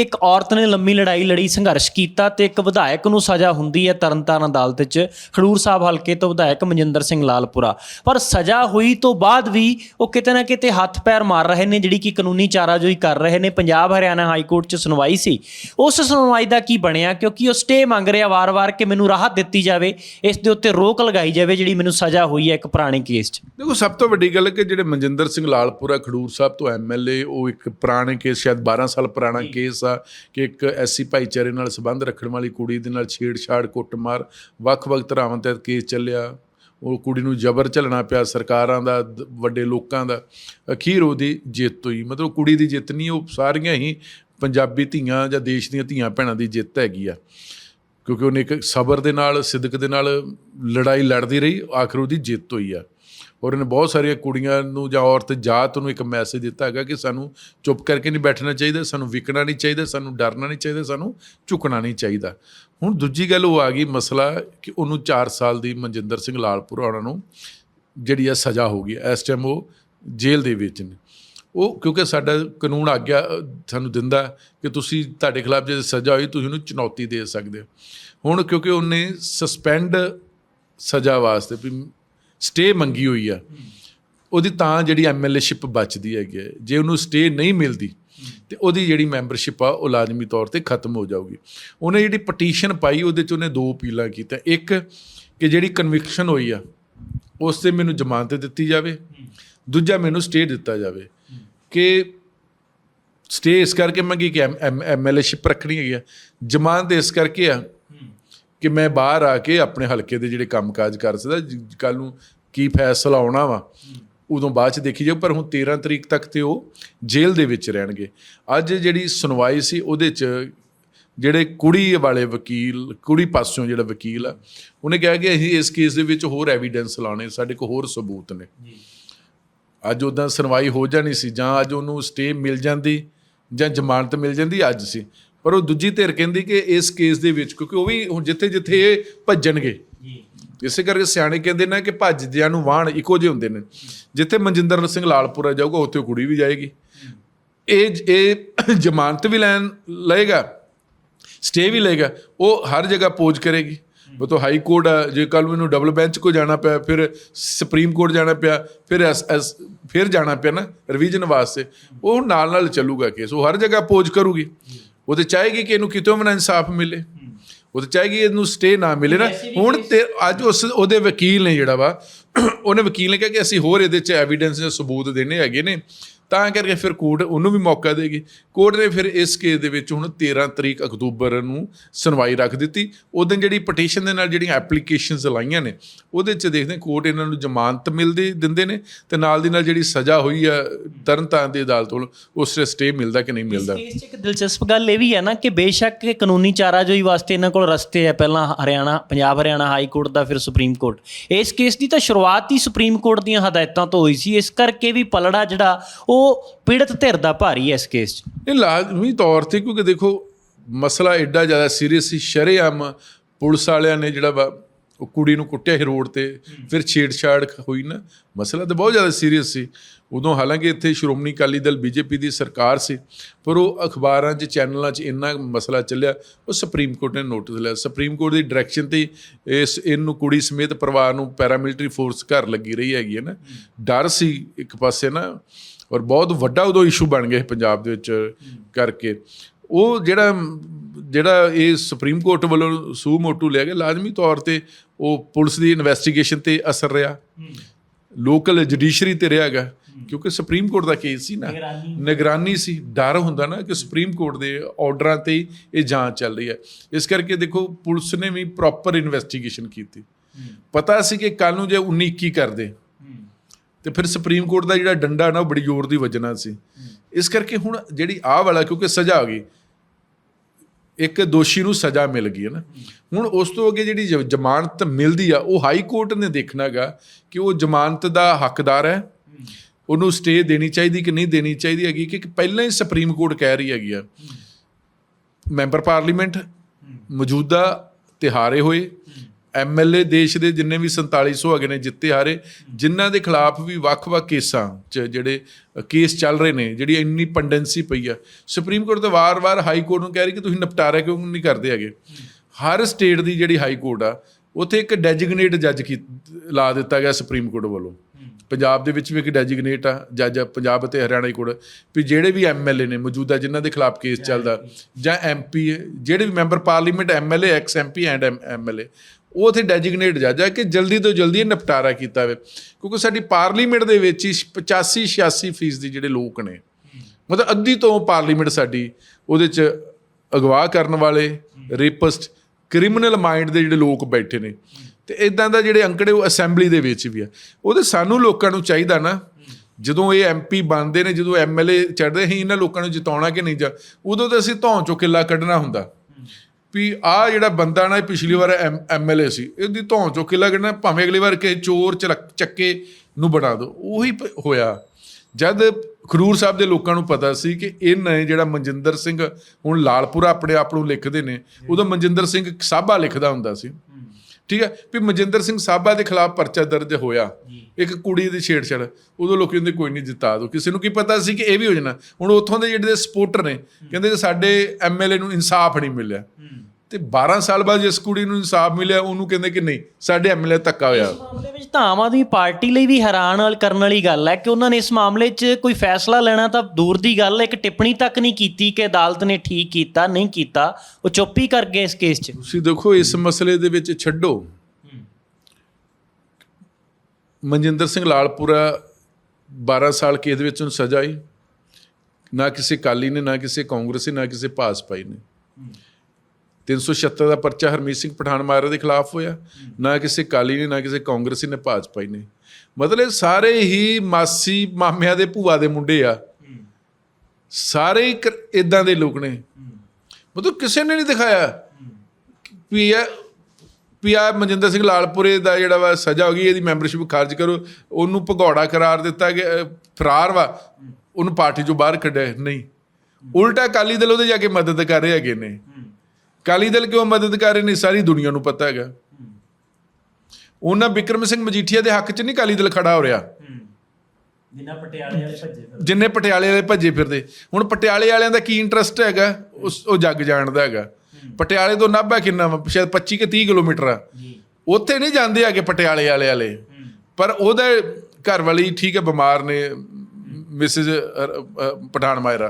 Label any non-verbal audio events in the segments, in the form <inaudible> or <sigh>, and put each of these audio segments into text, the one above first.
ਇੱਕ ਔਰਤ ਨੇ ਲੰਮੀ ਲੜਾਈ ਲੜੀ ਸੰਘਰਸ਼ ਕੀਤਾ ਤੇ ਇੱਕ ਵਿਧਾਇਕ ਨੂੰ ਸਜ਼ਾ ਹੁੰਦੀ ਹੈ ਤਰਨਤਾਰਨ ਅਦਾਲਤ 'ਚ ਖਡੂਰ ਸਾਹਿਬ ਹਲਕੇ ਤੋਂ ਵਿਧਾਇਕ ਮਨਜਿੰਦਰ ਸਿੰਘ ਲਾਲਪੁਰਾ। ਪਰ ਸਜ਼ਾ ਹੋਈ ਤੋਂ ਬਾਅਦ ਵੀ ਉਹ ਕਿਤੇ ਨਾ ਕਿਤੇ ਹੱਥ ਪੈਰ ਮਾਰ ਰਹੇ ਨੇ ਜਿਹੜੀ ਕਿ ਕਾਨੂੰਨੀ ਚਾਰਾਜੋਈ ਕਰ ਰਹੇ ਨੇ। ਪੰਜਾਬ ਹਰਿਆਣਾ ਹਾਈ ਕੋਰਟ 'ਚ ਸੁਣਵਾਈ ਸੀ। ਉਸ ਸੁਣਵਾਈ ਦਾ ਕੀ ਬਣਿਆ? ਕਿਉਂਕਿ ਉਹ ਸਟੇ ਮੰਗ ਰਿਹਾ ਵਾਰ-ਵਾਰ ਕਿ ਮੈਨੂੰ ਰਾਹਤ ਦਿੱਤੀ ਜਾਵੇ ਇਸ ਦੇ ਉੱਤੇ ਰੋਕ ਲਗਾਈ ਜਾਵੇ ਜਿਹੜੀ ਮੈਨੂੰ ਸਜ਼ਾ ਹੋਈ ਹੈ ਇੱਕ ਪੁਰਾਣੇ ਕੇਸ 'ਚ। ਦੇਖੋ ਸਭ ਤੋਂ ਵੱਡੀ ਗੱਲ ਕਿ ਜਿਹੜੇ ਮਨਜਿੰਦਰ ਸਿੰਘ ਲਾਲਪੁਰਾ ਖਡੂਰ ਸਾਹਿਬ ਤੋਂ ਐਮਐਲਏ ਉਹ ਇੱਕ ਪੁਰਾਣੇ ਕੇਸ ਸ਼ਾਇਦ 12 ਸਾਲ ਪੁਰਾਣਾ ਕੇਸ ਆ ਕਿ ਇੱਕ ਐਸੀ ਭਾਈਚਾਰੇ ਨਾਲ ਸੰਬੰਧ ਰੱਖਣ ਵਾਲੀ ਕੁੜੀ ਦੇ ਨਾਲ ਛੇੜਛਾੜ, ਕੁੱਟਮਾਰ, ਵੱਖ-ਵੱਖ ਤਰ੍ਹਾਂਵਾਂ ਤੇ ਕੇਸ ਚੱਲਿਆ। ਉਹ ਕੁੜੀ ਨੂੰ ਜ਼ਬਰ ਝੱਲਣਾ ਪਿਆ ਸਰਕਾਰਾਂ ਦਾ, ਵੱਡੇ ਲੋਕਾਂ ਦਾ। ਅਖੀਰ ਉਹਦੀ ਜਿੱਤ ਹੋਈ। ਮਤਲਬ ਕੁੜੀ ਦੀ ਜਿੱਤ ਨਹੀਂ, ਉਹ ਸਾਰੀਆਂ ਹੀ ਪੰਜਾਬੀ ਧੀਆਂ ਜਾਂ ਦੇਸ਼ ਦੀਆਂ ਧੀਆਂ ਭੈਣਾਂ ਦੀ ਜਿੱਤ ਹੈਗੀ ਆ। ਕਿਉਂਕਿ ਉਹਨੇ ਇੱਕ ਸਬਰ ਦੇ ਨਾਲ, ਸਿੱਦਕ ਦੇ ਨਾਲ ਲੜਾਈ ਲੜਦੀ ਰਹੀ, ਆਖਰ ਉਹਦੀ ਜਿੱਤ ਹੋਈ ਆ। ਔਰ ਇਹਨੇ ਬਹੁਤ ਸਾਰੀਆਂ ਕੁੜੀਆਂ ਨੂੰ ਜਾਂ ਔਰਤ ਜਾਤ ਨੂੰ ਇੱਕ ਮੈਸੇਜ ਦਿੱਤਾ ਹੈਗਾ ਕਿ ਸਾਨੂੰ ਚੁੱਪ ਕਰਕੇ ਨਹੀਂ ਬੈਠਣਾ ਚਾਹੀਦਾ, ਸਾਨੂੰ ਵਿਕਣਾ ਨਹੀਂ ਚਾਹੀਦਾ, ਸਾਨੂੰ ਡਰਨਾ ਨਹੀਂ ਚਾਹੀਦਾ, ਸਾਨੂੰ ਝੁਕਣਾ ਨਹੀਂ ਚਾਹੀਦਾ। ਹੁਣ ਦੂਜੀ ਗੱਲ ਉਹ ਆ ਗਈ ਮਸਲਾ ਕਿ ਉਹਨੂੰ 4 ਸਾਲ ਦੀ ਮਨਜਿੰਦਰ ਸਿੰਘ ਲਾਲਪੁਰਾ ਉਹਨਾਂ ਨੂੰ ਜਿਹੜੀ ਆ ਸਜ਼ਾ ਹੋ ਗਈ ਇਸ ਟਾਈਮ ਉਹ ਜੇਲ੍ਹ ਦੇ ਵਿੱਚ ਨੇ। ਉਹ ਕਿਉਂਕਿ ਸਾਡਾ ਕਾਨੂੰਨ ਆਗਿਆ ਸਾਨੂੰ ਦਿੰਦਾ ਕਿ ਤੁਸੀਂ ਤੁਹਾਡੇ ਖਿਲਾਫ ਜੇ ਸਜ਼ਾ ਹੋਈ ਤੁਸੀਂ ਉਹਨੂੰ ਚੁਣੌਤੀ ਦੇ ਸਕਦੇ ਹੋ। ਹੁਣ ਕਿਉਂਕਿ ਉਹਨੇ ਸਸਪੈਂਡ ਸਜ਼ਾ ਵਾਸਤੇ ਵੀ ਸਟੇ ਮੰਗੀ ਹੋਈ ਆ। ਉਹਦੀ ਤਾਂ ਜਿਹੜੀ ਐਮਐਲਏਸ਼ਿਪ ਬਚਦੀ ਹੈਗੀ ਹੈ। ਜੇ ਉਹਨੂੰ ਸਟੇ ਨਹੀਂ ਮਿਲਦੀ, ਤੇ ਉਹਦੀ ਜਿਹੜੀ ਮੈਂਬਰਸ਼ਿਪ ਆ, ਉਹ ਲਾਜ਼ਮੀ ਤੌਰ ਤੇ ਖਤਮ ਹੋ ਜਾਊਗੀ। ਉਹਨੇ ਜਿਹੜੀ ਪਟੀਸ਼ਨ ਪਾਈ, ਉਹਦੇ ਚ ਉਹਨੇ ਦੋ ਅਪੀਲਾਂ ਕੀਤੀਆਂ। ਇੱਕ, ਕਿ ਜਿਹੜੀ ਕਨਵਿਕਸ਼ਨ ਹੋਈ ਆ, ਉਸ ਤੇ ਮੈਨੂੰ ਜ਼ਮਾਨਤ ਦਿੱਤੀ ਜਾਵੇ। ਦੂਜਾ, ਮੈਨੂੰ ਸਟੇ ਦਿੱਤਾ ਜਾਵੇ। ਕਿ ਸਟੇ ਇਸ ਕਰਕੇ ਮੰਗੀ ਕਿ ਐਮਐਲਏਸ਼ਿਪ ਰੱਖਣੀ ਹੈਗੀ ਆ। ਜ਼ਮਾਨਤ ਇਸ ਕਰਕੇ ਆ ਕਿ ਮੈਂ ਬਾਹਰ ਆ ਕੇ ਆਪਣੇ ਹਲਕੇ ਦੇ ਜਿਹੜੇ ਕੰਮਕਾਜ ਕਰ ਸਕਦਾ ਕੱਲ ਨੂੰ ਕੀ ਫੈਸਲਾ ਆਉਣਾ ਵਾ ਉਦੋਂ ਬਾਅਦ ਚ ਦੇਖੀ ਜਾਊ ਪਰ ਹੁਣ 13 ਤਰੀਕ ਤੱਕ ਤੇ ਉਹ ਜੇਲ੍ਹ ਦੇ ਵਿੱਚ ਰਹਿਣਗੇ। ਅੱਜ ਜਿਹੜੀ ਸੁਣਵਾਈ ਸੀ ਉਹਦੇ ਚ ਜਿਹੜੇ ਕੁੜੀ ਵਾਲੇ ਵਕੀਲ ਕੁੜੀ ਪਾਸਿਓਂ ਜਿਹੜਾ ਵਕੀਲ ਆ ਉਹਨੇ ਕਿਹਾ ਕਿ ਅਸੀਂ ਇਸ ਕੇਸ ਦੇ ਵਿੱਚ ਹੋਰ ਐਵੀਡੈਂਸ ਲਾਣੇ ਸਾਡੇ ਕੋਲ ਹੋਰ ਸਬੂਤ ਨੇ। ਅੱਜ ਉਦਾਂ ਸੁਣਵਾਈ ਹੋ ਜਾਣੀ ਸੀ ਜਾਂ ਅੱਜ ਉਹਨੂੰ ਸਟੇ ਮਿਲ ਜਾਂਦੀ ਜਾਂ ਜ਼ਮਾਨਤ ਮਿਲ ਜਾਂਦੀ ਅੱਜ ਸੀ। ਪਰ ਉਹ ਦੂਜੀ ਧਿਰ ਕਹਿੰਦੀ ਕਿ ਇਸ ਕੇਸ ਦੇ ਵਿੱਚ ਕਿਉਂਕਿ ਉਹ ਵੀ ਹੁਣ ਜਿੱਥੇ ਜਿੱਥੇ ਇਹ ਭੱਜਣਗੇ। ਇਸੇ ਕਰਕੇ ਸਿਆਣੇ ਕਹਿੰਦੇ ਨੇ ਕਿ ਭੱਜਦਿਆਂ ਨੂੰ ਵਾਹਣ ਇੱਕੋ ਜਿਹੇ ਹੁੰਦੇ ਨੇ। ਜਿੱਥੇ ਮਨਜਿੰਦਰ ਸਿੰਘ ਲਾਲਪੁਰਾ ਜਾਊਗਾ ਉੱਥੇ ਉਹ ਕੁੜੀ ਵੀ ਜਾਏਗੀ। ਇਹ ਇਹ <coughs> ਜ਼ਮਾਨਤ ਵੀ ਲੈਣ ਲਏਗਾ ਸਟੇ ਵੀ ਲਏਗਾ ਉਹ ਹਰ ਜਗ੍ਹਾ ਪੋਜ ਕਰੇਗੀ। ਬਤੋ ਹਾਈ ਕੋਰਟ ਜੇ ਕੱਲ ਨੂੰ ਇਹਨੂੰ ਡਬਲ ਬੈਂਚ ਕੋ ਜਾਣਾ ਪਿਆ ਫਿਰ ਸੁਪਰੀਮ ਕੋਰਟ ਜਾਣਾ ਪਿਆ ਫਿਰ ਐਸ ਐਸ ਫਿਰ ਜਾਣਾ ਪਿਆ ਨਾ ਰਿਵੀਜ਼ਨ ਵਾਸਤੇ ਉਹ ਨਾਲ ਨਾਲ ਚੱਲੂਗਾ ਕੇਸ ਉਹ ਹਰ ਜਗ੍ਹਾ ਪੋਜ ਕਰੂਗੀ। ਉਹ ਤੇ ਚਾਹੇਗੀ ਕਿ ਇਹਨੂੰ ਕਿਤੋਂ ਵੀ ਇਨਸਾਫ ਮਿਲੇ। ਉਹ ਤੇ ਚਾਹੇਗੀ ਇਹਨੂੰ ਸਟੇ ਨਾ ਮਿਲੇ ਨਾ। ਹੁਣ ਤੇ ਅੱਜ ਉਸ ਉਹਦੇ ਵਕੀਲ ਨੇ ਜਿਹੜਾ ਵਾ ਉਹਨੇ ਵਕੀਲ ਨੇ ਕਿਹਾ ਕਿ ਅਸੀਂ ਹੋਰ ਇਹਦੇ ਚ ਐਵੀਡੈਂਸ ਜਾਂ ਸਬੂਤ ਦੇਣੇ ਹੈਗੇ ਨੇ। ਤਾਂ ਕਰਕੇ ਫਿਰ ਕੋਰਟ ਉਹਨੂੰ ਵੀ ਮੌਕਾ ਦੇਗੀ। ਕੋਰਟ ਨੇ ਫਿਰ ਇਸ ਕੇਸ ਦੇ ਵਿੱਚ ਹੁਣ 13 ਤਰੀਕ ਅਕਤੂਬਰ ਨੂੰ ਸੁਣਵਾਈ ਰੱਖ ਦਿੱਤੀ। ਉਦੋਂ ਜਿਹੜੀ ਪਟੀਸ਼ਨ ਦੇ ਨਾਲ ਜਿਹੜੀਆਂ ਐਪਲੀਕੇਸ਼ਨਸ ਲਾਈਆਂ ਨੇ ਉਹਦੇ 'ਚ ਦੇਖਦੇ ਕੋਰਟ ਇਹਨਾਂ ਨੂੰ ਜ਼ਮਾਨਤ ਮਿਲਦੀ ਦਿੰਦੇ ਨੇ ਤੇ ਨਾਲ ਦੀ ਨਾਲ ਜਿਹੜੀ ਸਜ਼ਾ ਹੋਈ ਆ ਤਰਨਤਾਰਨ ਦੀ ਅਦਾਲਤ ਵੱਲੋਂ ਉਸ ਤੇ ਸਟੇ ਮਿਲਦਾ ਕਿ ਨਹੀਂ ਮਿਲਦਾ। ਇਸ ਕੇਸ 'ਚ ਇੱਕ ਦਿਲਚਸਪ ਗੱਲ ਇਹ ਵੀ ਹੈ ਨਾ ਕਿ ਬੇਸ਼ੱਕ ਕਾਨੂੰਨੀ ਚਾਰਾਜੋਈ ਵਾਸਤੇ ਇਹਨਾਂ ਕੋਲ ਰਸਤੇ ਹੈ ਪਹਿਲਾਂ ਹਰਿਆਣਾ ਪੰਜਾਬ ਹਰਿਆਣਾ ਹਾਈ ਕੋਰਟ ਦਾ ਫਿਰ ਸੁਪਰੀਮ ਕੋਰਟ। ਇਸ ਕੇਸ ਦੀ ਤਾਂ ਸ਼ੁਰੂਆਤ ਹੀ ਸੁਪਰੀਮ ਕੋਰਟ ਦੀਆਂ ਹਦਾਇਤਾਂ ਤੋਂ ਹੋਈ ਸੀ। ਇਸ ਕਰਕੇ ਵੀ ਪਲੜਾ ਜਿਹੜਾ ਉਹ ਉਹ ਪੀੜਤ ਧਿਰ ਦਾ ਭਾਰੀ ਹੈ ਇਸ ਕੇਸ 'ਚ। ਇਹ ਲਾਜ਼ਮੀ ਤੌਰ ਤੇ ਕਿਉਂਕਿ ਦੇਖੋ, ਮਸਲਾ ਐਡਾ ਜ਼ਿਆਦਾ ਸੀਰੀਅਸ ਸੀ, ਸ਼ਰੇਆਮ ਪੁਲਿਸ ਵਾਲਿਆਂ ਨੇ ਜਿਹੜਾ ਵਾ, ਉਹ ਕੁੜੀ ਨੂੰ ਕੁੱਟਿਆ ਸੀ ਰੋਡ ਤੇ, ਫਿਰ ਛੇੜਛਾੜ ਹੋਈ ਨਾ। ਮਸਲਾ ਤਾਂ ਬਹੁਤ ਜ਼ਿਆਦਾ ਸੀਰੀਅਸ ਸੀ। ਉਦੋਂ ਹਾਲਾਂਕਿ ਇੱਥੇ ਸ਼੍ਰੋਮਣੀ ਅਕਾਲੀ ਦਲ ਬੀਜੇਪੀ ਦੀ ਸਰਕਾਰ ਸੀ, ਪਰ ਉਹ ਅਖਬਾਰਾਂ 'ਚ, ਚੈਨਲਾਂ 'ਚ ਇੰਨਾ ਮਸਲਾ ਚੱਲਿਆ, ਉਹ ਸੁਪਰੀਮ ਕੋਰਟ ਨੇ ਨੋਟਿਸ ਲਿਆ। ਸੁਪਰੀਮ ਕੋਰਟ ਦੀ ਡਾਇਰੈਕਸ਼ਨ ਤੇ ਇਸ, ਇਹਨੂੰ ਕੁੜੀ ਸਮੇਤ ਪਰਿਵਾਰ ਨੂੰ ਪੈਰਾਮਿਲਟਰੀ ਫੋਰਸ ਘਰ ਲੱਗੀ ਰਹੀ ਹੈਗੀ ਹੈ ਨਾ। ਡਰ ਸੀ ਇੱਕ ਪਾਸੇ ਨਾ। ਔਰ ਬਹੁਤ ਵੱਡਾ ਉਦੋਂ ਇਸ਼ੂ ਬਣ ਗਿਆ ਪੰਜਾਬ ਦੇ ਵਿੱਚ ਕਰਕੇ। ਉਹ ਜਿਹੜਾ ਜਿਹੜਾ ਇਹ ਸੁਪਰੀਮ ਕੋਰਟ ਵੱਲੋਂ ਸੂ ਮੋਟੂ ਲਿਆ ਗਿਆ ਲਾਜ਼ਮੀ ਤੌਰ ਤੇ ਉਹ ਪੁਲਿਸ ਦੀ ਇਨਵੈਸਟੀਗੇਸ਼ਨ ਤੇ ਅਸਰ ਰਿਹਾ। ਲੋਕਲ ਜੁਡੀਸ਼ਰੀ ਤੇ ਰਿਹਾ ਹੈਗਾ ਕਿਉਂਕਿ ਸੁਪਰੀਮ ਕੋਰਟ ਦਾ ਕੇਸ ਸੀ ਨਾ ਨਿਗਰਾਨੀ। ਸੀ। ਡਰ ਹੁੰਦਾ ਨਾ ਕਿ ਸੁਪਰੀਮ ਕੋਰਟ ਦੇ ਆਰਡਰਾਂ ਤੇ ਇਹ ਜਾਂਚ ਚੱਲ ਰਹੀ ਹੈ। ਇਸ ਕਰਕੇ ਦੇਖੋ ਪੁਲਿਸ ਨੇ ਵੀ ਪ੍ਰੋਪਰ ਇਨਵੈਸਟੀਗੇਸ਼ਨ ਕੀਤੀ। ਪਤਾ ਸੀ ਕਿ ਕੱਲ ਨੂੰ ਜੇ 19 21 ਕਰਦੇ ਤੇ ਫਿਰ ਸੁਪਰੀਮ ਕੋਰਟ ਦਾ ਜਿਹੜਾ ਡੰਡਾ ਨਾ, ਉਹ ਬੜੀ ਜ਼ੋਰ ਦੀ ਵੱਜਣਾ ਸੀ। ਇਸ ਕਰਕੇ ਹੁਣ ਜਿਹੜੀ ਆਹ ਵਾਲਾ, ਕਿਉਂਕਿ ਸਜ਼ਾ ਆ ਗਈ, ਇੱਕ ਦੋਸ਼ੀ ਨੂੰ ਸਜ਼ਾ ਮਿਲ ਗਈ ਹੈ ਨਾ। ਹੁਣ ਉਸ ਤੋਂ ਅੱਗੇ ਜਿਹੜੀ ਜ- ਜ਼ਮਾਨਤ ਮਿਲਦੀ ਆ, ਉਹ ਹਾਈ ਕੋਰਟ ਨੇ ਦੇਖਣਾਗਾ ਕਿ ਉਹ ਜ਼ਮਾਨਤ ਦਾ ਹੱਕਦਾਰ ਹੈ। ਉਹਨੂੰ ਸਟੇ ਦੇਣੀ ਚਾਹੀਦੀ ਕਿ ਨਹੀਂ ਦੇਣੀ ਚਾਹੀਦੀ ਹੈਗੀ ਕਿ ਪਹਿਲਾਂ ਹੀ ਸੁਪਰੀਮ ਕੋਰਟ ਕਹਿ ਰਹੀ ਹੈਗੀ ਆ। ਮੈਂਬਰ ਪਾਰਲੀਮੈਂਟ ਮੌਜੂਦਾ ਤੇ ਹੋਏ ਐਮਐਲਏ ਦੇਸ਼ ਦੇ ਜਿੰਨੇ ਵੀ 4700 ਹੈਗੇ ਨੇ ਜਿੱਤੇ ਹਾਰੇ ਜਿਨ੍ਹਾਂ ਦੇ ਖਿਲਾਫ ਵੀ ਵੱਖ-ਵੱਖ ਕੇਸਾਂ 'ਚ ਜਿਹੜੇ ਕੇਸ ਚੱਲ ਰਹੇ ਨੇ ਜਿਹੜੀ ਇੰਨੀ ਪੰਡੈਂਸੀ ਪਈ ਆ। ਸੁਪਰੀਮ ਕੋਰਟ ਤਾਂ ਵਾਰ-ਵਾਰ ਹਾਈ ਕੋਰਟ ਨੂੰ ਕਹਿ ਰਹੀ ਕਿ ਤੁਸੀਂ ਨਿਪਟਾਰਾ ਕਿਉਂ ਨਹੀਂ ਕਰਦੇ ਹੈਗੇ? ਹਰ ਸਟੇਟ ਦੀ ਜਿਹੜੀ ਹਾਈ ਕੋਰਟ ਆ ਉੱਥੇ ਇੱਕ ਡੈਜ਼ਿਗਨੇਟ ਜੱਜ ਕੀ ਲਾ ਦਿੱਤਾ ਗਿਆ ਸੁਪਰੀਮ ਕੋਰਟ ਵੱਲੋਂ। ਪੰਜਾਬ ਦੇ ਵਿੱਚ ਵੀ ਇੱਕ ਡੈਜ਼ਿਗਨੇਟ ਆ ਜੱਜ ਆ, ਪੰਜਾਬ ਅਤੇ ਹਰਿਆਣਾ ਕੋਰਟ ਵੀ ਜਿਹੜੇ ਵੀ ਐਮਐਲਏ ਨੇ ਮੌਜੂਦਾ ਜਿਨ੍ਹਾਂ ਦੇ ਖਿਲਾਫ ਕੇਸ ਚੱਲਦਾ ਜਾਂ ਐਮਪੀ ਜਿਹੜੇ ਵੀ member parliament MLA ex MP and MLA ਉਹ ਉੱਥੇ ਡੈਜ਼ਿਗਨੇਟ ਜੱਜ ਆ ਕਿ ਜਲਦੀ ਤੋਂ ਜਲਦੀ ਇਹ ਨਿਪਟਾਰਾ ਕੀਤਾ ਜਾਵੇ ਕਿਉਂਕਿ ਸਾਡੀ ਪਾਰਲੀਮੈਂਟ ਦੇ ਵਿੱਚ ਹੀ 85 86 ਫੀਸ ਦੀ ਜਿਹੜੇ ਲੋਕ ਨੇ, ਮਤਲਬ ਅੱਧੀ ਤੋਂ ਪਾਰਲੀਮੈਂਟ ਸਾਡੀ ਉਹਦੇ ਚ ਅਗਵਾ ਕਰਨ ਵਾਲੇ ਰੇਪਿਸਟ ਕ੍ਰਿਮੀਨਲ ਮਾਈਂਡ ਦੇ ਜਿਹੜੇ ਲੋਕ ਬੈਠੇ ਨੇ। ਤੇ ਇਦਾਂ ਦਾ ਜਿਹੜੇ ਅੰਕੜੇ ਉਹ ਅਸੈਂਬਲੀ ਦੇ ਵਿੱਚ ਵੀ ਆ। ਉਹਦੇ ਸਾਨੂੰ ਲੋਕਾਂ ਨੂੰ ਚਾਹੀਦਾ ਨਾ, ਜਦੋਂ ਇਹ ਐਮਪੀ ਬਣਦੇ ਨੇ, ਜਦੋਂ ਐਮਐਲਏ ਚੜਦੇ ਸੀ ਇਹਨਾਂ ਲੋਕਾਂ ਨੂੰ ਜਿਤਾਉਣਾ ਕਿ ਨਹੀਂ ਜਾ, ਉਦੋਂ ਤਾਂ ਅਸੀਂ ਧੌਂ ਚੋਂ ਕਿੱਲਾ ਕੱਢਣਾ ਹੁੰਦਾ। ਵੀ ਆ ਜਿਹੜਾ ਬੰਦਾ ਨਾ, ਇਹ ਪਿਛਲੀ ਵਾਰ ਐਮਐਲਏ ਸੀ, ਇਹਦੀ ਧੌਣ ਚੋਂ ਕਿੱਲਾ ਕੱਢਣਾ ਭਾਵੇਂ ਅਗਲੀ ਵਾਰ ਕਿਸੇ ਚੋਰ ਚਲਕ- ਚੱਕੇ ਨੂੰ ਬਣਾ ਦਿਓ ਉਹੀ ਪ- ਹੋਇਆ। ਜਦ ਖਰੂਰ ਸਾਹਿਬ ਦੇ ਲੋਕਾਂ ਨੂੰ ਪਤਾ ਸੀ ਕਿ ਇਹ ਨਵੇਂ ਜਿਹੜਾ ਮਨਜਿੰਦਰ ਸਿੰਘ, ਹੁਣ ਲਾਲਪੁਰਾ ਆਪਣੇ ਆਪ ਨੂੰ ਲਿਖਦੇ ਨੇ, ਉਦੋਂ ਮਨਜਿੰਦਰ ਸਿੰਘ ਸਾਬਾ ਲਿਖਦਾ ਹੁੰਦਾ ਸੀ। ਠੀਕ ਹੈ? ਵੀ ਮਨਜਿੰਦਰ ਸਿੰਘ ਸਾਬਾ ਦੇ ਖਿਲਾਫ ਪਰਚਾ ਦਰਜ ਹੋਇਆ। ਇੱਕ ਕੁੜੀ ਦੀ ਛੇੜਛਾੜ, ਉਦੋਂ ਲੋਕੀ ਕਹਿੰਦੇ, ਕੋਈ ਨਹੀਂ, ਜਿਤਾ ਦੋ। ਕਿਸੇ ਨੂੰ ਕੀ ਪਤਾ ਸੀ ਕਿ ਇਹ ਵੀ ਹੋ ਜਾਣਾ? ਹੁਣ ਉੱਥੋਂ ਦੇ ਜਿਹੜੇ ਸਪੋਰਟਰ ਨੇ, ਕਹਿੰਦੇ ਕਿ ਸਾਡੇ ਐਮਐਲਏ ਨੂੰ ਇਨਸਾਫ ਨਹੀਂ ਮਿਲਿਆ। ਤੇ 12 ਸਾਲ ਬਾਅਦ ਜਿਸ ਕੁੜੀ ਨੂੰ ਇਨਸਾਫ ਮਿਲਿਆ ਉਹਨੂੰ ਕਹਿੰਦੇ ਕਿ ਨਹੀਂ ਸਾਡੇ ਐਮਐਲਏ ਧੱਕਾ ਹੋਇਆ। ਮਾਮਲੇ ਵਿੱਚ ਤਾਂ ਆਮ ਆਦਮੀ ਪਾਰਟੀ ਲਈ ਵੀ ਹੈਰਾਨ ਵਾਲ ਕਰਨ ਵਾਲੀ ਗੱਲ ਹੈ ਕਿ ਉਹਨਾਂ ਨੇ ਇਸ ਮਾਮਲੇ 'ਚ ਕੋਈ ਫੈਸਲਾ ਲੈਣਾ ਤਾਂ ਦੂਰ ਦੀ ਗੱਲ ਹੈ ਇੱਕ ਟਿੱਪਣੀ ਤੱਕ ਨਹੀਂ ਕੀਤੀ ਕਿ ਅਦਾਲਤ ਨੇ ਠੀਕ ਕੀਤਾ ਨਹੀਂ ਕੀਤਾ। ਉਹ ਚੁੱਪ ਹੀ ਕਰ ਗਏ ਇਸ ਕੇਸ 'ਚ। ਤੁਸੀਂ ਦੇਖੋ ਇਸ ਮਸਲੇ ਦੇ ਵਿੱਚ ਛੱਡੋ। ਮਨਜਿੰਦਰ ਸਿੰਘ ਲਾਲਪੁਰਾ 12 ਸਾਲ ਕੇਸ ਦੇ ਵਿੱਚ ਉਹਨੂੰ ਸਜ਼ਾ ਆਈ। ਨਾ ਕਿਸੇ ਕਾਲੀ ਨੇ ਨਾ ਕਿਸੇ ਕਾਂਗਰਸੀ ਨਾ ਕਿਸੇ ਭਾਜਪਾਈ ਨੇ। 376 ਦਾ ਪਰਚਾ ਹਰਮੀਤ ਸਿੰਘ ਪਠਾਨ ਮਾਰੇ ਦੇ ਖਿਲਾਫ ਹੋਇਆ। ਨਾ ਕਿਸੇ ਕਾਲੀ ਨੇ ਨਾ ਕਿਸੇ ਕਾਂਗਰਸੀ ਨੇ ਭਾਜਪਾਈ ਨੇ। ਮਤਲਬ ਸਾਰੇ ਹੀ ਮਾਸੀ ਮਾਮਿਆਂ ਦੇ ਭੂਆ ਦੇ ਮੁੰਡੇ ਆ। ਸਾਰੇ ਇਦਾਂ ਦੇ ਲੋਕ ਨੇ। ਮਤਲਬ ਕਿਸੇ ਨੇ ਨਹੀਂ ਦਿਖਾਇਆ। ਵੀ ਇਹ ਵੀ ਆ ਮਨਜਿੰਦਰ ਸਿੰਘ ਲਾਲਪੁਰੇ ਦਾ ਜਿਹੜਾ ਵਾ ਸਜ਼ਾ ਹੋ ਗਈ ਇਹਦੀ ਮੈਂਬਰਸ਼ਿਪ ਖਾਰਜ ਕਰੋ। ਉਹਨੂੰ ਭਗੌੜਾ ਕਰਾਰ ਦਿੱਤਾ ਗਿਆ ਫਰਾਰ ਵਾ। ਉਹਨੂੰ ਪਾਰਟੀ ਚੋਂ ਬਾਹਰ ਕੱਢਿਆ। ਨਹੀਂ। ਉਲਟਾ ਅਕਾਲੀ ਦਲ ਉਹਦੇ ਜਾ ਕੇ ਮਦਦ ਕਰ ਰਹੇ ਹੈਗੇ ਨੇ। ਅਕਾਲੀ ਦਲ ਕਿਉਂ ਮਦਦ ਕਰ ਰਹੇ ਨੇ? ਸਾਰੀ ਦੁਨੀਆ ਨੂੰ ਪਤਾ ਹੈਗਾ। ਉਹਨਾਂ ਵਿਕਰਮ ਸਿੰਘ ਮਜੀਠੀਆ ਦੇ ਹੱਕ 'ਚ ਨਹੀਂ ਅਕਾਲੀ ਦਲ ਖੜਾ ਹੋ ਰਿਹਾ। ਜਿੰਨਾ ਪਟਿਆਲੇ ਵਾਲੇ ਭੱਜੇ ਜਿੰਨੇ ਪਟਿਆਲੇ ਵਾਲੇ ਭੱਜੇ ਫਿਰਦੇ। ਹੁਣ ਪਟਿਆਲੇ ਵਾਲਿਆਂ ਦਾ ਕੀ ਇੰਟਰਸਟ ਹੈਗਾ? ਉਸ ਉਹ ਜੱਗ ਜਾਣਦਾ ਹੈਗਾ। ਪਟਿਆਲੇ ਤੋਂ ਨਾਭਾ ਕਿੰਨਾ ਵਾ? ਸ਼ਾਇਦ 25 ਕਿ 30 ਕਿਲੋਮੀਟਰ ਆ। ਉੱਥੇ ਨਹੀਂ ਜਾਂਦੇ ਹੈਗੇ ਪਟਿਆਲੇ ਵਾਲੇ ਵਾਲੇ। ਪਰ ਉਹਦਾ ਘਰ ਵਾਲੀ ਠੀਕ ਹੈ ਬਿਮਾਰ ਨੇ ਮਿਸਿਸ ਪਠਾਨ ਮਾਇਰਾ।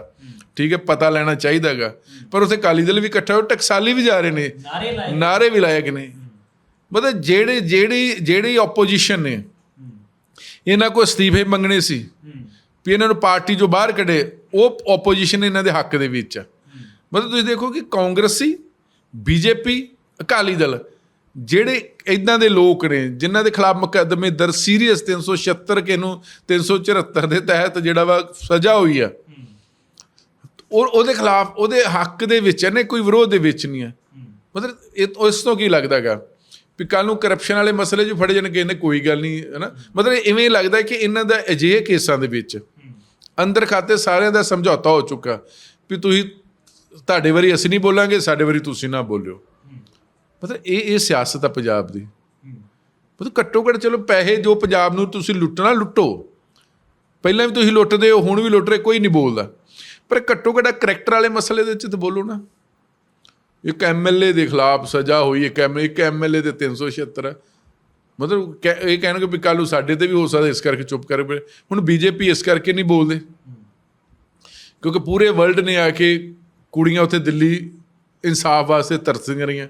ਠੀਕ ਹੈ ਪਤਾ ਲੈਣਾ ਚਾਹੀਦਾ ਹੈਗਾ। ਪਰ ਉੱਥੇ ਕਾਲੀ ਦਲ ਵੀ ਇਕੱਠਾ ਹੋ ਟਕਸਾਲੀ ਵੀ ਜਾ ਰਹੇ ਨੇ। ਨਾਰੇ ਲਾਏ। ਨਾਰੇ ਵੀ ਲਾਏ ਕਿ ਨੇ ਮਤਲਬ ਜਿਹੜੇ ਜਿਹੜੀ ਜਿਹੜੀ ਆਪੋਜੀਸ਼ਨ ਨੇ ਇਹਨਾਂ ਕੋ ਅਸਤੀਫੇ ਮੰਗਣੇ ਸੀ ਵੀ ਇਹਨਾਂ ਨੂੰ ਪਾਰਟੀ ਚੋਂ ਬਾਹਰ ਕੱਢੇ ਉਹ ਆਪੋਜੀਸ਼ਨ ਇਹਨਾਂ ਦੇ ਹੱਕ ਦੇ ਵਿੱਚ ਆ। ਮਤਲਬ ਤੁਸੀਂ ਦੇਖੋ ਕਿ ਕਾਂਗਰਸੀ ਬੀਜੇਪੀ ਅਕਾਲੀ ਦਲ ਜਿਹੜੇ ਇਦਾਂ ਦੇ ਲੋਕ ਨੇ ਜਿਨ੍ਹਾਂ ਦੇ ਖਿਲਾਫ ਮੁਕੱਦਮੇ ਦਰ ਸੀਰੀਅਸ 376 ਕੇ ਨੂੰ 374 ਦੇ ਤਹਿਤ ਜਿਹੜਾ ਵਾ ਸਜ਼ਾ ਹੋਈ ਆ ਉਹ ਉਹਦੇ ਖਿਲਾਫ ਉਹਦੇ ਹੱਕ ਦੇ ਵਿੱਚ ਨੇ ਕੋਈ ਵਿਰੋਧ ਦੇ ਵਿੱਚ ਨਹੀਂ ਹੈ। ਮਤਲਬ ਇਹ ਇਸ ਤੋਂ ਕੀ ਲੱਗਦਾਗਾ ਵੀ ਕੱਲ ਨੂੰ ਕਰਪਸ਼ਨ ਵਾਲੇ ਮਸਲੇ 'ਚ ਫੜੇ ਜਾਣਗੇ, ਇਹਨੇ ਕੋਈ ਗੱਲ ਨਹੀਂ, ਹੈ ਨਾ? ਮਤਲਬ ਇਵੇਂ ਲੱਗਦਾ ਕਿ ਇਹਨਾਂ ਦਾ ਅਜਿਹੇ ਕੇਸਾਂ ਦੇ ਵਿੱਚ ਅੰਦਰ ਖਾਤੇ ਸਾਰਿਆਂ ਦਾ ਸਮਝੌਤਾ ਹੋ ਚੁੱਕਾ ਵੀ ਤੁਸੀਂ ਤੁਹਾਡੇ ਵਾਰੀ ਅਸੀਂ ਨਹੀਂ ਬੋਲਾਂਗੇ, ਸਾਡੇ ਵਾਰੀ ਤੁਸੀਂ ਨਾ ਬੋਲਿਓ। ਮਤਲਬ ਇਹ ਇਹ ਸਿਆਸਤ ਆ ਪੰਜਾਬ ਦੀ। ਮਤਲਬ ਘੱਟੋ ਘੱਟ ਚਲੋ ਪੈਸੇ ਜੋ ਪੰਜਾਬ ਨੂੰ ਤੁਸੀਂ ਲੁੱਟਣਾ, ਲੁੱਟੋ। ਪਹਿਲਾਂ ਵੀ ਤੁਸੀਂ ਲੁੱਟਦੇ ਹੋ, ਹੁਣ ਵੀ ਲੁੱਟ ਰਹੇ, ਕੋਈ ਨਹੀਂ ਬੋਲਦਾ। ਪਰ ਘੱਟੋ ਘੱਟ ਕਰੈਕਟਰ ਵਾਲੇ ਮਸਲੇ ਦੇ ਵਿੱਚ ਤਾਂ ਬੋਲੋ ਨਾ। ਇੱਕ ਐਮਐਲਏ ਦੇ ਖਿਲਾਫ ਸਜ਼ਾ ਹੋਈ ਇੱਕ ਐਮ ਇੱਕ ਐਮਐਲਏ ਦੇ 376 ਮਤਲਬ ਇਹ ਕਹਿਣਗੇ ਵੀ ਕੱਲ੍ਹ ਨੂੰ ਸਾਡੇ ਤੇ ਵੀ ਹੋ ਸਕਦਾ ਇਸ ਕਰਕੇ ਚੁੱਪ ਕਰ ਪਏ। ਹੁਣ ਬੀਜੇਪੀ ਇਸ ਕਰਕੇ ਨਹੀਂ ਬੋਲਦੇ। ਕਿਉਂਕਿ ਪੂਰੇ ਵਰਲਡ ਨੇ ਆ ਕੇ ਕੁੜੀਆਂ ਉੱਥੇ ਦਿੱਲੀ ਇਨਸਾਫ ਵਾਸਤੇ ਤਰਸਦੀਆਂ ਰਹੀਆਂ।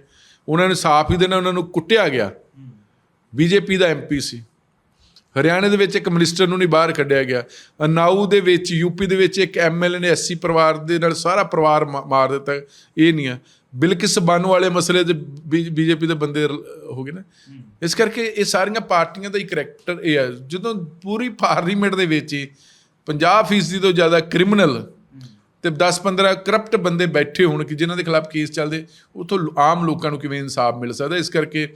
ਉਹਨਾਂ ਨੇ ਸਾਫ਼ ਹੀ ਦੇਣਾ ਉਹਨਾਂ ਨੂੰ ਕੁੱਟਿਆ ਗਿਆ। ਬੀਜੇਪੀ ਦਾ ਐਮਪੀ ਸੀ। ਹਰਿਆਣੇ ਦੇ ਵਿੱਚ ਇੱਕ ਮਿਨਿਸਟਰ ਨੂੰ ਨਹੀਂ ਬਾਹਰ ਕੱਢਿਆ ਗਿਆ। ਅਨਾਊ ਦੇ ਵਿੱਚ ਯੂਪੀ ਦੇ ਵਿੱਚ ਇੱਕ ਐਮਐਲਏ ਨੇ ਐਸਸੀ ਪਰਿਵਾਰ ਦੇ ਨਾਲ ਸਾਰਾ ਪਰਿਵਾਰ ਮਾਰ ਦਿੱਤਾ। ਇਹ ਨਹੀਂ ਆ। ਬਿਲਕਿਸ ਬਾਨੂ ਵਾਲੇ ਮਸਲੇ ਤੇ ਬੀਜੇਪੀ ਦੇ ਬੰਦੇ ਹੋ ਗਏ ਨਾ। ਇਸ ਕਰਕੇ ਇਹ ਸਾਰੀਆਂ ਪਾਰਟੀਆਂ ਦਾ ਹੀ ਕਰੈਕਟਰ ਇਹ ਹੈ ਜਦੋਂ ਪੂਰੀ ਪਾਰਲੀਮੈਂਟ ਦੇ ਵਿੱਚ ਹੀ 50% ਤੋਂ ਜ਼ਿਆਦਾ ਕ੍ਰਿਮੀਨਲ ਤੇ 10-15 ਕਰਪਟ ਬੰਦੇ ਬੈਠੇ ਹੋਣ ਕਿ ਜਿਨ੍ਹਾਂ ਦੇ ਖਿਲਾਫ ਕੇਸ ਚੱਲਦੇ ਉਥੋਂ ਆਮ ਲੋਕਾਂ ਨੂੰ ਕਿਵੇਂ ਇਨਸਾਫ ਮਿਲ ਸਕਦਾ? ਇਸ ਕਰਕੇ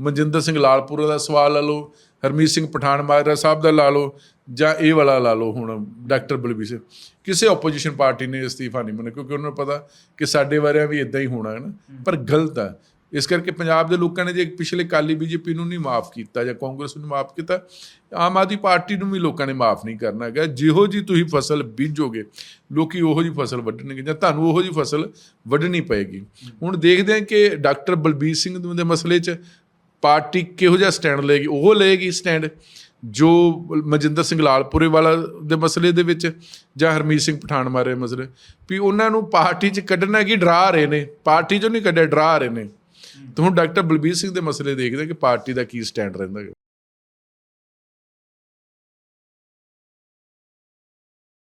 ਮਨਜਿੰਦਰ ਸਿੰਘ ਲਾਲਪੁਰਾ ਦਾ ਸਵਾਲ ਲਾ ਲਓ। ਹਰਮੀਤ ਸਿੰਘ ਪਠਾਨ, ਮਾਜਰਾ ਸਾਹਿਬ ਦਾ ਲਾ ਲਓ ਜਾਂ ਇਹ ਵਾਲਾ ਲਾ ਲਓ ਹੁਣ ਡਾਕਟਰ ਬਲਬੀਰ ਸਿੰਘ। ਕਿਸੇ ਆਪੋਜੀਸ਼ਨ ਪਾਰਟੀ ਨੇ ਅਸਤੀਫਾ ਨਹੀਂ ਮੰਨਿਆ, ਕਿਉਂਕਿ ਉਹਨਾਂ ਨੂੰ ਪਤਾ ਕਿ ਸਾਡੇ ਵਾਰਿਆਂ ਵੀ ਇਦਾਂ ਹੀ ਹੋਣਾ ਹੈ ਨਾ, ਪਰ ਗਲਤ ਹੈ। ਇਸ ਕਰਕੇ ਪੰਜਾਬ ਦੇ ਲੋਕਾਂ ਨੇ ਜੇ ਪਿਛਲੇ ਕਾਲੀ ਬੀਜੇਪੀ ਨੂੰ ਨਹੀਂ ਮਾਫ ਕੀਤਾ ਜਾਂ ਕਾਂਗਰਸ ਨੂੰ ਮਾਫ ਕੀਤਾ, ਆਮ ਆਦਮੀ ਪਾਰਟੀ ਨੂੰ ਵੀ ਲੋਕਾਂ ਨੇ ਮਾਫ ਨਹੀਂ ਕਰਨਾ ਹੈਗਾ। ਜਿਹੋ ਜੀ ਤੁਸੀਂ ਫਸਲ ਬੀਜੋਗੇ, ਲੋਕੀ ਉਹੋ ਜੀ ਫਸਲ ਵੱਢਣਗੇ ਜਾਂ ਤੁਹਾਨੂੰ ਉਹੋ ਜੀ ਫਸਲ ਵੱਢਣੀ ਪਏਗੀ। ਹੁਣ ਦੇਖਦੇ ਹਾਂ ਕਿ ਡਾਕਟਰ ਬਲਬੀਰ ਸਿੰਘ ਦੇ ਮਸਲੇ 'ਚ ਪਾਰਟੀ ਕਿਹੋ ਜਿਹਾ ਸਟੈਂਡ ਲਏਗੀ? ਉਹ ਲਏਗੀ ਸਟੈਂਡ ਜੋ ਮਨਜਿੰਦਰ ਸਿੰਘ ਲਾਲਪੁਰੇ ਵਾਲਾ ਦੇ ਮਸਲੇ ਦੇ ਵਿੱਚ ਜਾਂ ਹਰਮੀਤ ਸਿੰਘ ਪਠਾਨ ਮਾਰੇ ਮਸਲੇ। ਵੀ ਉਹਨਾਂ ਨੂੰ ਪਾਰਟੀ 'ਚ ਕੱਢਣਾ ਕੀ ਡਰਾ ਰਹੇ ਨੇ? ਪਾਰਟੀ 'ਚੋਂ ਨਹੀਂ ਕੱਢਿਆ, ਡਰਾ ਰਹੇ ਨੇ। ਤੇ ਹੁਣ ਡਾਕਟਰ ਬਲਬੀਰ ਸਿੰਘ ਦੇ ਮਸਲੇ ਦੇਖਦੇ ਹਾਂ ਕਿ ਪਾਰਟੀ ਦਾ ਕੀ ਸਟੈਂਡ ਰਹਿੰਦਾ ਹੈ।